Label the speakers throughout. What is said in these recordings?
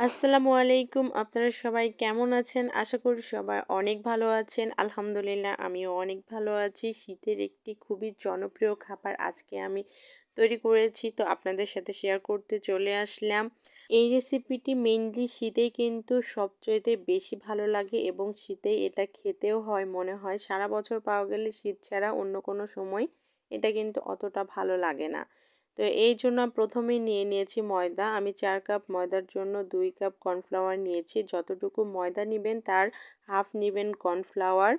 Speaker 1: আসসালামু আলাইকুম। আপনারা সবাই কেমন আছেন? আশা করি সবাই অনেক ভালো আছেন। আলহামদুলিল্লাহ, আমিও অনেক ভালো আছি। শীতের একটি খুবই জনপ্রিয় খাবার আজকে আমি তৈরি করেছি, তো আপনাদের সাথে শেয়ার করতে চলে আসলাম। এই রেসিপিটি মেনলি শীতে কিন্তু সবচেয়ে বেশি ভালো লাগে এবং শীতে এটা খেতেও হয় মনে হয়। সারা বছর পাওয়া গেলে শীত ছাড়া অন্য কোনো সময় এটা কিন্তু অতটা ভালো লাগে না। তো এই জন্য প্রথমেই নিয়ে নিয়েছি ময়দা। আমি চার কাপ ময়দার জন্য দুই কাপ কর্নফ্লাওয়ার নিয়েছি। যতটুকু ময়দা নেবেন তার হাফ নেবেন কর্নফ্লাওয়ার।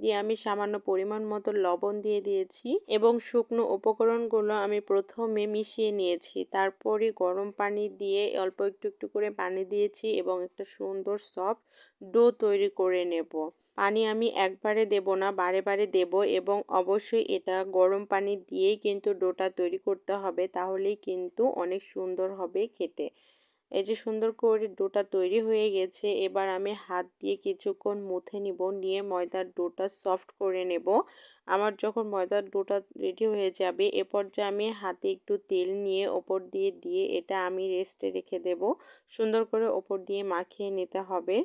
Speaker 1: দিয়ে আমি সামান্য পরিমাণ মতো লবণ দিয়ে দিয়েছি এবং শুকনো উপকরণগুলো আমি প্রথমে মিশিয়ে নিয়েছি। তারপরে গরম পানি দিয়ে অল্প একটু একটু করে পানি দিয়েছি এবং একটা সুন্দর সফট ডো তৈরি করে নেব। পানি আমি একবারে দেব না, বারে বারে দেব এবং অবশ্যই এটা গরম পানি দিয়েই কিন্তু ডোটা তৈরি করতে হবে, তাহলেই কিন্তু অনেক সুন্দর হবে খেতে। এই যে সুন্দর করে ডোটা তৈরি হয়ে গেছে, এবার আমি হাত দিয়ে কিছুক্ষণ মুথে নিব, নিয়ে ময়দার ডোটা সফট করে নেব। আমার যখন ময়দার ডোটা রেডি হয়ে যাবে, এ পর্যায়ে আমি হাতে একটু তেল নিয়ে ওপর দিয়ে দিয়ে এটা আমি রেস্টে রেখে দেব। সুন্দর করে ওপর দিয়ে মাখিয়ে নিতে হবে।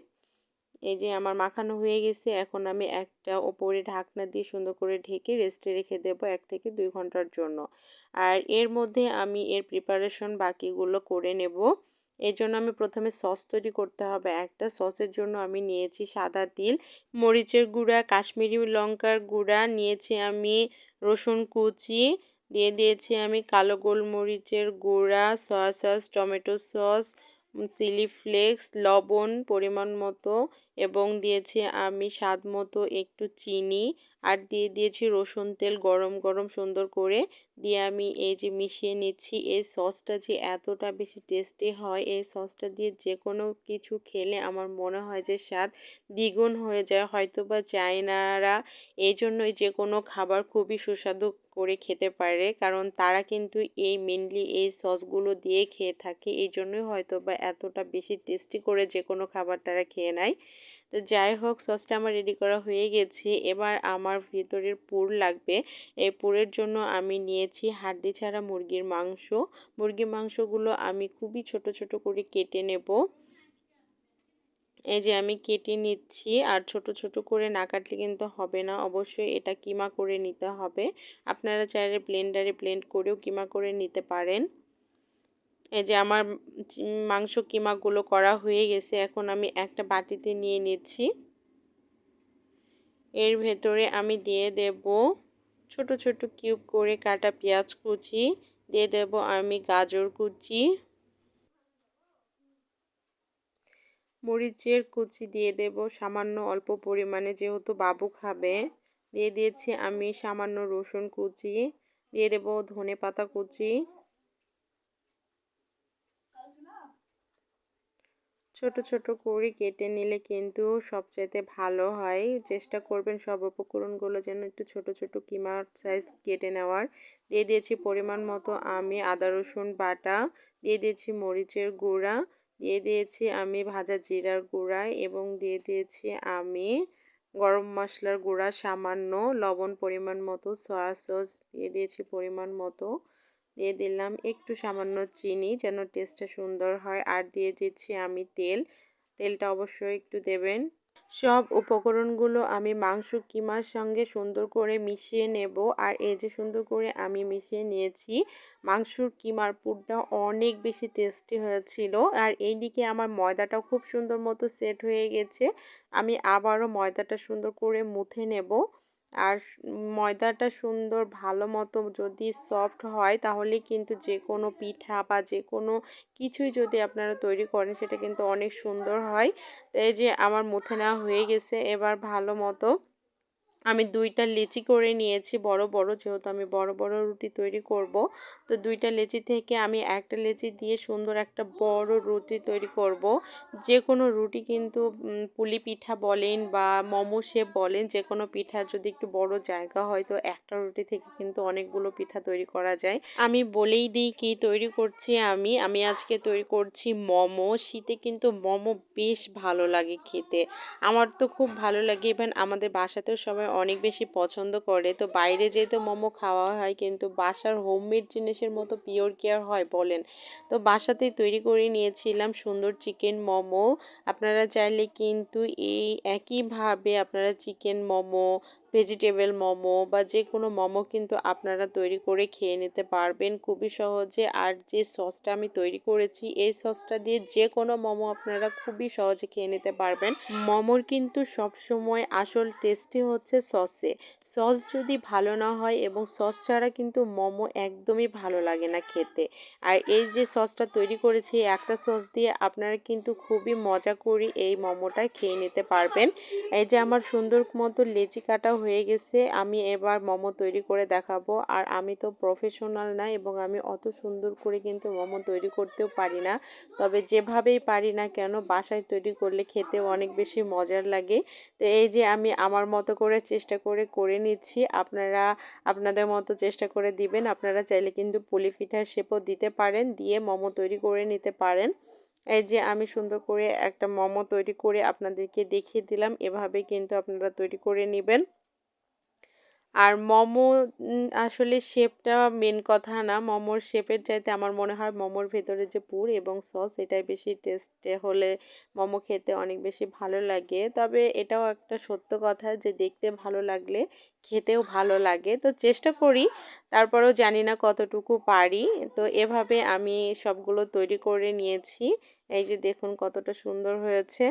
Speaker 1: এই যে আমার মাখানো হয়ে গেছে, এখন আমি একটা ওপরে ঢাকনা দিয়ে সুন্দর করে ঢেকে রেস্টে রেখে দেব এক থেকে দুই ঘণ্টার জন্য। আর এর মধ্যে আমি এর প্রিপারেশন বাকিগুলো করে নেব। এই জন্য আমি প্রথমে সস তৈরি করতে হবে। একটা সসের জন্য আমি নিয়েছি সাদা তিল, মরিচের গুঁড়া, কাশ্মীরি লঙ্কার গুঁড়া, নিয়েছি আমি রসুন কুচি, দিয়ে দিয়েছি আমি কালো গোলমরিচের গুঁড়া soya sauce tomato sauce chilli flakes লবণ পরিমাণ মতো এবং দিয়েছি আমি স্বাদ মতো একটু চিনি আর দিয়ে দিয়েছি রসুন তেল গরম গরম সুন্দর করে। দিয়ে আমি এই যে মিশিয়ে নিচ্ছি, এই সসটা যে এতটা বেশি টেস্টি হয়, এই সসটা দিয়ে যে কোনো কিছু খেলে আমার মনে হয় যে স্বাদ দ্বিগুণ হয়ে যায়। হয়তো বা চায়নারা এই জন্যই যে কোনো খাবার খুবই সুস্বাদু করে খেতে পারে, কারণ তারা কিন্তু এই মেনলি এই সসগুলো দিয়ে খেয়ে থাকে। এই জন্যই হয়তো বা এতটা বেশি টেস্টি করে যে কোনো খাবার তারা খেয়ে নেয়। তো যাই হোক, সসটা আমার রেডি করা হয়ে গেছে। এবার আমার ভিতরের পুর লাগবে। এই পুরের জন্য আমি নিয়েছি হাড্ডি ছাড়া মুরগির মাংস। মুরগির মাংসগুলো আমি খুবই ছোট ছোট করে কেটে নেব। এই যে আমি কেটে নিচ্ছি, আর ছোট ছোট করে না কাটলে কিন্তু হবে না। অবশ্যই এটা কিমা করে নিতে হবে। আপনারা চাইলে ব্লেন্ডারে ব্লেন্ড করেও কিমা করে নিতে পারেন। এই যে আমার মাংস কিমাগুলো করা হয়ে গেছে, এখন আমি একটা বাটিতে নিয়ে নিচ্ছি। এর ভেতরে আমি দিয়ে দেব ছোট ছোট কিউব করে কাটা পেঁয়াজ কুচি, দিয়ে দেব আমি গাজর কুচি, মরিচের কুচি দিয়ে দেব সামান্য অল্প পরিমাণে যেহেতু বাবু খাবে, দিয়ে দিয়েছি আমি সামান্য রসুন কুচি, দিয়ে দেব ধনে পাতা কুচি ছোট ছোট করে কেটে নিলে কিন্তু সবচাইতে ভালো হয়। চেষ্টা করবেন সব উপকরণগুলো যেন একটু ছোট ছোট কিমার সাইজ কেটে নেওয়ার। দিয়ে দিয়েছি পরিমাণ মতো আমি আদা, রসুন বাটা, দিয়ে দিয়েছি মরিচের গুঁড়া, দিয়ে দিয়েছি আমি ভাজা জিরার গুঁড়া এবং দিয়ে দিয়েছি আমি গরম মশলার গুঁড়া, সামান্য লবণ পরিমাণ মতো সয়া সস দিয়ে দিয়েছি পরিমাণ মতো। দিয়ে দিলাম একটু সামান্য চিনি যেন টেস্টটা সুন্দর হয়। আর দিয়ে দিচ্ছি আমি তেল। তেলটা অবশ্যই একটু দেবেন। সব উপকরণগুলো আমি মাংস কিমার সঙ্গে সুন্দর করে মিশিয়ে নেব। আর এই যে সুন্দর করে আমি মিশিয়ে নিয়েছি, মাংসর কিমার পুরটা অনেক বেশি টেস্টি হয়েছিল। আর এই দিকে আমার ময়দাটাও খুব সুন্দর মতো সেট হয়ে গেছে। আমি আবারও ময়দাটা সুন্দর করে মুথে নেব। আর ময়দাটা সুন্দর, ভালো মতো যদি সফট হয়, তাহলে কিন্তু যে কোনো পিঠা বা যে কোনো কিছুই যদি আপনারা তৈরি করেন, সেটা কিন্তু অনেক সুন্দর হয়। এই যে আমার মুথে নেওয়া হয়ে গেছে, এবার ভালো মতো আমি দুইটা লেচি করে নিয়েছি, বড় বড়, যেহেতু আমি বড় বড় রুটি তৈরি করব। তো দুইটা লেচি থেকে আমি একটা লেচি দিয়ে সুন্দর একটা বড় রুটি তৈরি করব। যে কোনো রুটি কিন্তু পুলি পিঠা বলেন বা মোমো শেপ বলেন যে কোনো পিঠা যদি একটু বড় জায়গা হয়, তো একটা রুটি থেকে কিন্তু অনেকগুলো পিঠা তৈরি করা যায়। আমি বলেই দিই কি তৈরি করছি আমি। আমি আজকে তৈরি করছি মোমো। শীতে কিন্তু মোমো বেশ ভালো লাগে খেতে। আমার তো খুব ভালো লাগে। ইভেন আমাদের বাসাতেও সবাই অনেক বেশি পছন্দ করে। তো বাইরে যেহেতু মোমো খাওয়া হয়, কিন্তু বাসার হোমমেড জিনিসের মতো পিওর কেয়ার হয় বলেন। তো বাসাতেই তৈরি করে নিয়েছিলাম সুন্দর চিকেন মোমো। আপনারা চাইলে কিন্তু এই একইভাবে আপনারা চিকেন মোমো ভেজিটেবল মোমো বা যে কোনো মোমো কিন্তু আপনারা তৈরি করে খেয়ে নিতে পারবেন খুবই সহজে। আর যে সসটা আমি তৈরি করেছি, এই সসটা দিয়ে যে কোনো মোমো আপনারা খুবই সহজে খেয়ে নিতে পারবেন। মোমোর কিন্তু সব সময় আসল টেস্টই হচ্ছে সসে। সস যদি ভালো না হয় এবং সস ছাড়া কিন্তু মোমো একদমই ভালো লাগে না খেতে। আর এই যে সসটা তৈরি করেছি, একটা সস দিয়ে আপনারা কিন্তু খুবই মজা করে এই মোমোটা খেয়ে নিতে পারবেন। এই যে আমার সুন্দর মতো লেচি কাটা হয়ে গেছে, আমি এবার মোমো তৈরি করে দেখাবো। আর আমি তো প্রফেশনাল না এবং আমি অত সুন্দর করে কিন্তু মোমো তৈরি করতেও পারি না। তবে যেভাবেই পারি না কেন, বাসায় তৈরি করলে খেতে অনেক বেশি মজার লাগে। তো এই যে আমি আমার মতো করে চেষ্টা করে করে নিচ্ছি। আপনারা, আপনাদের মতো চেষ্টা করে দিবেন। আপনারা চাইলে কিন্তু পুলি পিঠার শেপও দিতে পারেন, দিয়ে মোমো তৈরি করে নিতে পারেন। এই যে আমি সুন্দর করে একটা মোমো তৈরি করে আপনাদেরকে দেখিয়ে দিলাম। এভাবে কিন্তু আপনারা তৈরি করে নেবেন। আর মোমো আসলে শেপটা মেন কথা না। মোমোর শেপের চাইতে আমার মনে হয় মোমোর ভেতরে যে পুর এবং সস, এটাই বেশি টেস্টে হলে মোমো খেতে অনেক বেশি ভালো লাগে। তবে এটাও একটা সত্য কথা যে দেখতে ভালো লাগলে খেতেও ভালো লাগে। তো চেষ্টা করি, তারপরেও জানি না কতটুকু পারি। তো এভাবে আমি সবগুলো তৈরি করে নিয়েছি। এই যে দেখুন কতটা সুন্দর হয়েছে।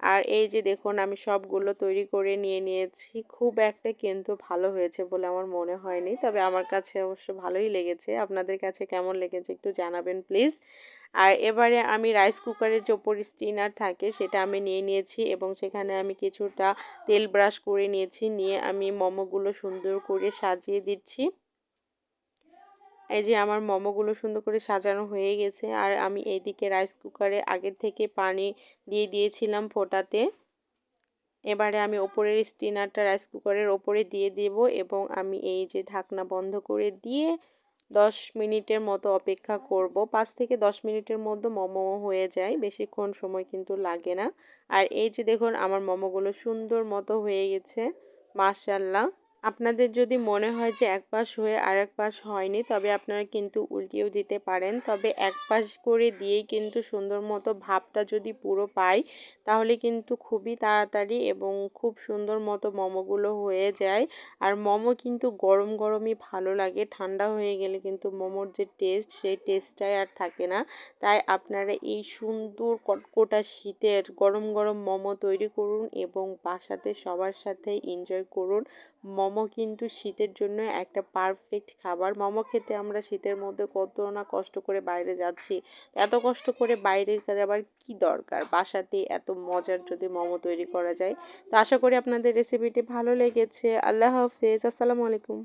Speaker 1: আর এই যে দেখুন, আমি সবগুলো তৈরি করে নিয়ে নিয়েছি। খুব একটা কিন্তু ভালো হয়েছে বলে আমার মনে হয়নি। তবে আমার কাছে অবশ্য ভালোই লেগেছে। আপনাদের কাছে কেমন লেগেছে একটু জানাবেন, প্লিজ। আর এবারে আমি রাইস কুকারের যে ওপর স্টিনার থাকে, সেটা আমি নিয়ে নিয়েছি এবং সেখানে আমি কিছুটা তেল ব্রাশ করে নিয়েছি। নিয়ে আমি মোমোগুলো সুন্দর করে সাজিয়ে দিচ্ছি। এই যে আমার মোমোগুলো সুন্দর করে সাজানো হয়ে গেছে। আর আমি এইদিকে রাইস কুকারে আগের থেকে পানি দিয়ে দিয়েছিলাম ফোটাতে। এবারে আমি ওপরের স্টিনারটা রাইস কুকারের ওপরে দিয়ে দেব এবং আমি এই যে ঢাকনা বন্ধ করে দিয়ে দশ মিনিটের মতো অপেক্ষা করব। পাঁচ থেকে দশ মিনিটের মধ্যে মোমো হয়ে যায়, বেশিক্ষণ সময় কিন্তু লাগে না। আর এই যে দেখুন, আমার মোমোগুলো সুন্দর মতো হয়ে গেছে মাশাল্লাহ আপনাদের যদি মনে হয় যে এক পাশ হয়ে আর এক পাশ হয়নি, তবে আপনারা কিন্তু উল্টিয়েও দিতে পারেন। তবে এক পাশ করে দিয়েই কিন্তু সুন্দর মতো ভাবটা যদি পুরো পাই, তাহলে কিন্তু খুবই তাড়াতাড়ি এবং খুব সুন্দর মতো মোমোগুলো হয়ে যায়। আর মোমো কিন্তু গরম গরমই ভালো লাগে। ঠান্ডা হয়ে গেলে কিন্তু মোমোর যে টেস্ট, সেই টেস্টটাই আর থাকে না। তাই আপনারা এই সুন্দর কটকটা শীতের গরম গরম মোমো তৈরি করুন এবং বাসাতে সবার সাথে এনজয় করুন। মোমো কিন্তু শীতের জন্য একটা পারফেক্ট খাবার। মোমো খেতে আমরা শীতের মধ্যে কত না কষ্ট করে বাইরে যাচ্ছি, এত কষ্ট করে বাইরে আবার কি দরকার? বাসাতে এত মজার যদি মোমো তৈরি করা যায়। তো আশা করি আপনাদের রেসিপিটি ভালো লেগেছে। আল্লাহ হাফেজ। আসসালামু আলাইকুম।